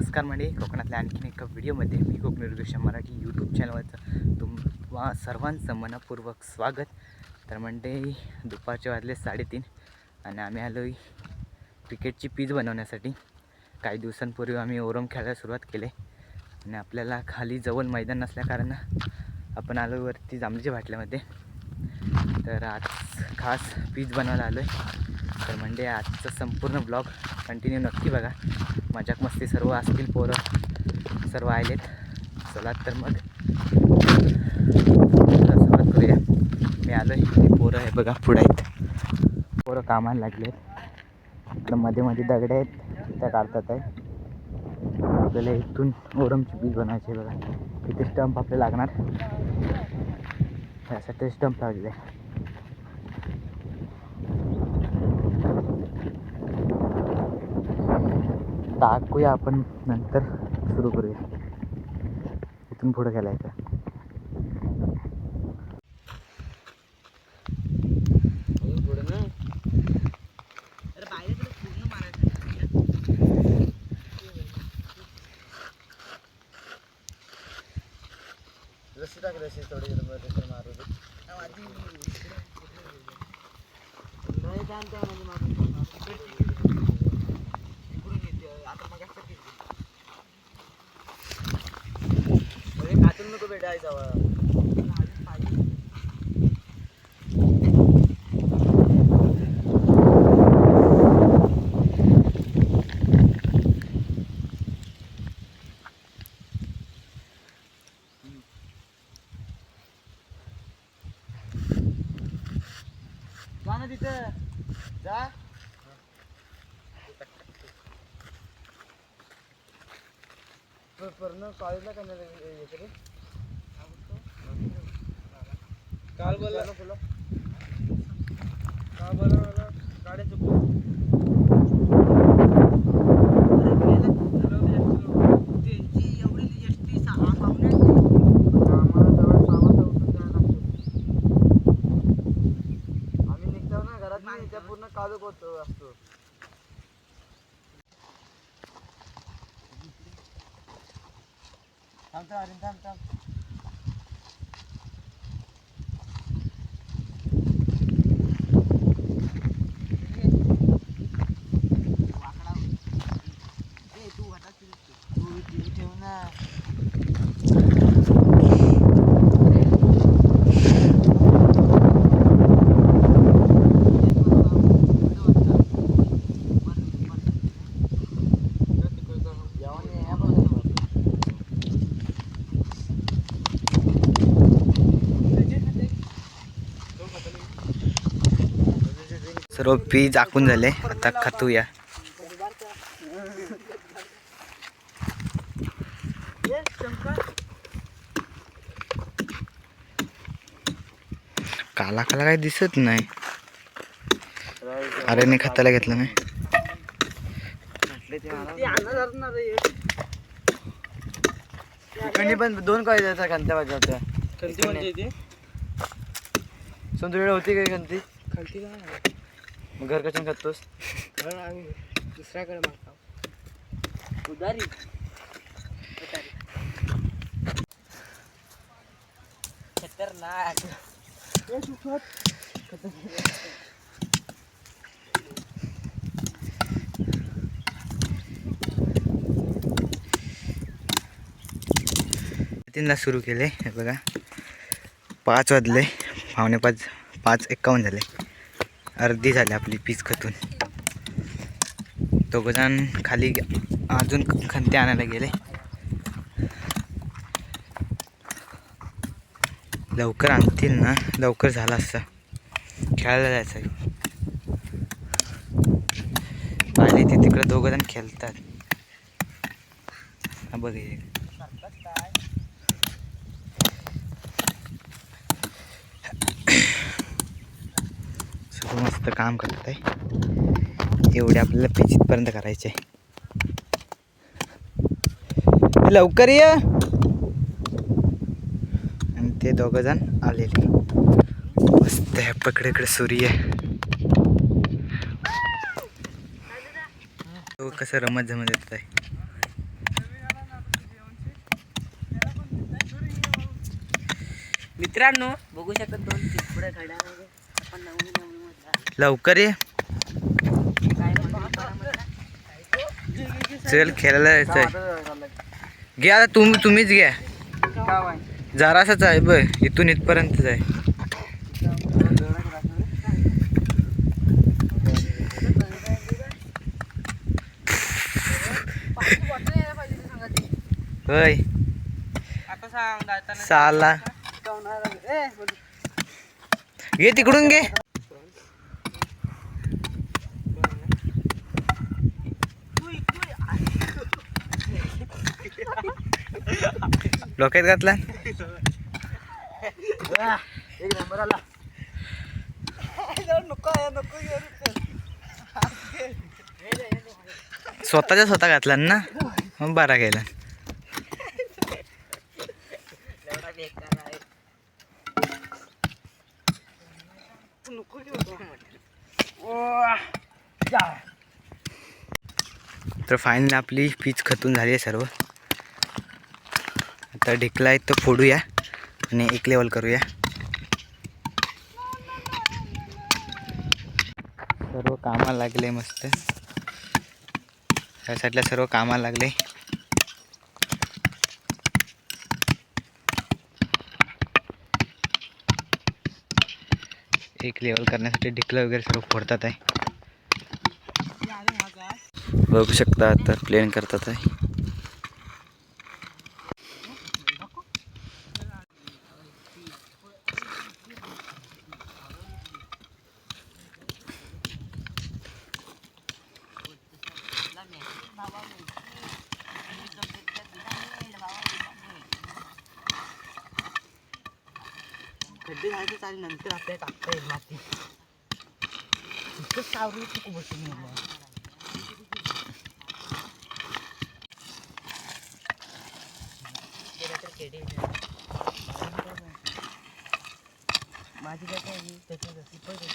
नमस्कार मंडळी. कोकणातल्या आणखीन एका व्हिडिओमध्ये मी कोकणी निर्देशन मराठी यूट्यूब चॅनलवरचं तुम्हा सर्वांचं मनपूर्वक स्वागत. तर मंडळी दुपारचे वाजले साडेतीन आणि आम्ही आलो क्रिकेटची पीच बनवण्यासाठी. काही दिवसांपूर्वी आम्ही ओरम खेळायला सुरुवात केली आणि आपल्याला खाली जवळ मैदान नसल्याकारणानं आपण आलो वरती जांभळीच्या भाटल्यामध्ये तर आज खास पीच बनवायला आलो आहे तर म्हणजे आजचा संपूर्ण ब्लॉग कंटिन्यू नक्की बघा. मजाक मस्ती सर्व असतील पोरं. सर्व आलेत. चला तर मग. सुरुवात करूया. मी आलो आहे पोरं आहे बघा पुढे आहेत. पोरं कामाला लागले आहेत इकडं मध्ये मध्ये दगड आहेत. त्या काढतात आहे. आपल्याला इथून ओरमची पीच बनवायची आहे बघा. किती स्टंप आपल्याला लागणार. यासाठी स्टंप लागले. टाकूया आपण नंतर सुरू करूया. इथून पुढं खेळायचं रस्सी टाक रशी थोडी मारू नको बेटा जा ना तिथं जा पूर्ण कॉलेजला का नाही काल बोला तुला काल बोला मला गाड्या चुकलो आम्ही निघतो ना घरात नाही त्या पूर्ण काजूक होतो असतो. थांब थांब थांब थांब ठेव ना सर्व पी झाकून झाले. आता खातूया. काला काला काही दिसत नाही. अरे नाही खताला घेतलं मी इकडे पण दोन काय द्यायचा खंत्या पाहिजे होत्या. खंती म्हणजे ते तुझ्याकडे होती काय खंती खंती काय मग घर कशाने खातोस? दुसऱ्याकडे मागतो उदारी. खतरनाक. तीनला सुरू केले हे बघा. पाच वाजले पावणे पाच पाच एक्कावन्न झाले. अर्धी झाली आपली पीच खतून. दोघंजण खाली अजून खंते आणायला गेले. लवकर आणतील ना? लवकर झाला असता. खेळायला जायचं पाहिले ते तिकडं दोघं जण खेळतात. बघ सगळं मस्त काम करत आहे. एवढे आपल्याला पेचितपर्यंत करायचे आहे. लवकर ये! ते दोघंजण आलेले. मस्त आहे पकडे इकडे सूर्य तो कसं रमत जमत येत आहे. मित्रांनो बघू शकत दोन पुढे लवकर ये. चल खेळायला घ्या तुम्ही तुम्हीच घ्या. जरासाच आहे ब इथून इथपर्यंतच आहे. होय. आता साला. घे तिकडून घे. डोक्यात घातला? एक नंबर आला स्वतःच्या स्वतः घातला ना? मग बारा गेला तर फायनल आपली पीच खतून झाली आहे सर्व. आता ढिकला आहे तो फोडूया आणि एक लेवल करूया. सर्व कामाला लागले मस्त. या साईडला सर्व कामाला लागले. एक लेवल करण्यासाठी ढिकलं वगैरे सर्व फोडतात आहे. बघू शकता आता प्लेन करतात आहे. खड्डे झाले चालेल नंतर आपल्याला टाकता येईल माती. इथं सावरून खूप बसून माझी काय काय अशी पण आहे.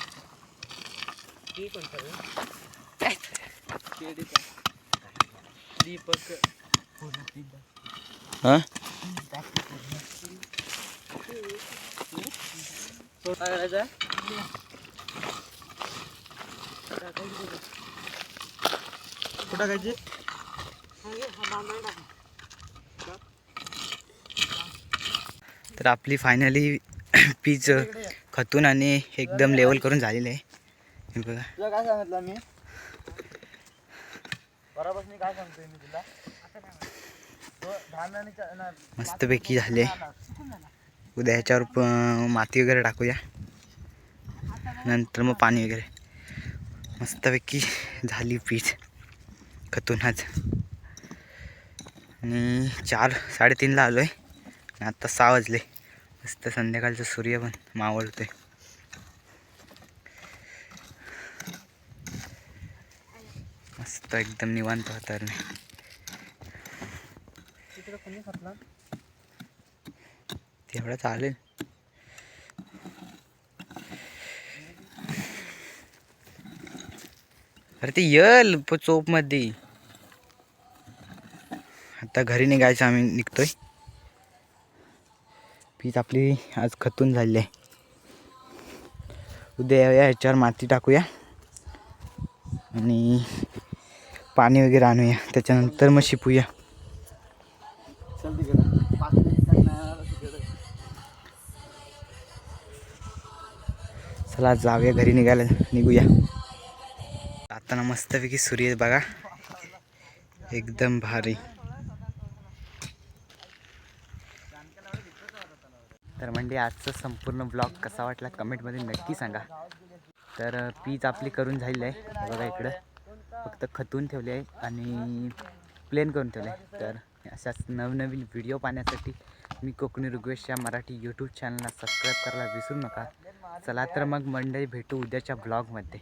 ती कोणतं? केळीचं. दीपक. हां? कुठं तर आपली फायनली पीच खतून आणि एकदम लेवल करून झालेली आहे. हे बघा. तुला काय सांगितलं मी? बरोबर मी काय सांगतोय मी तुला? मस्तपैकी झाले. उद्या ह्याच्यावर प- माती वगैरे टाकूया. नंतर मग पाणी वगैरे. मस्तपैकी झाली पीच खतूनच. आणि चार साडेतीनला आलो आहे आणि आत्ता सहा वाजले. मस्त संध्याकाळचं सूर्य पण मावळतोय. मस्त एकदम निवांत वातावरण आहे. तिकडे चालेल. अरे ते येल प चोपमध्ये. आता घरी निघायचं आम्ही निघतोय. पीच आपली आज खतून झालेली आहे. उद्या या ह्याच्यावर माती टाकूया. आणि पाणी वगैरे आणूया. त्याच्यानंतर मग शिपूया. चला जाऊया घरी निघायला. निघूया. आता ना मस्तपैकी सूर्य बघा. एकदम भारी. तर म्हणजे आजचा संपूर्ण ब्लॉग कसा वाटला कमेंटमध्ये नक्की सांगा. तर पीच आपली करून झालेली आहे. बघा इकडं. फक्त खतून ठेवली आहे आणि प्लेन करून ठेवलं आहे. तर अशाच नवनवीन व्हिडिओ पाहण्यासाठी मी कोकणी ऋग्वेश या मराठी यूट्यूब चॅनलला सबस्क्राईब करायला विसरू नका. चला तर मग मंडळी भेटू उद्याच्या ब्लॉगमध्ये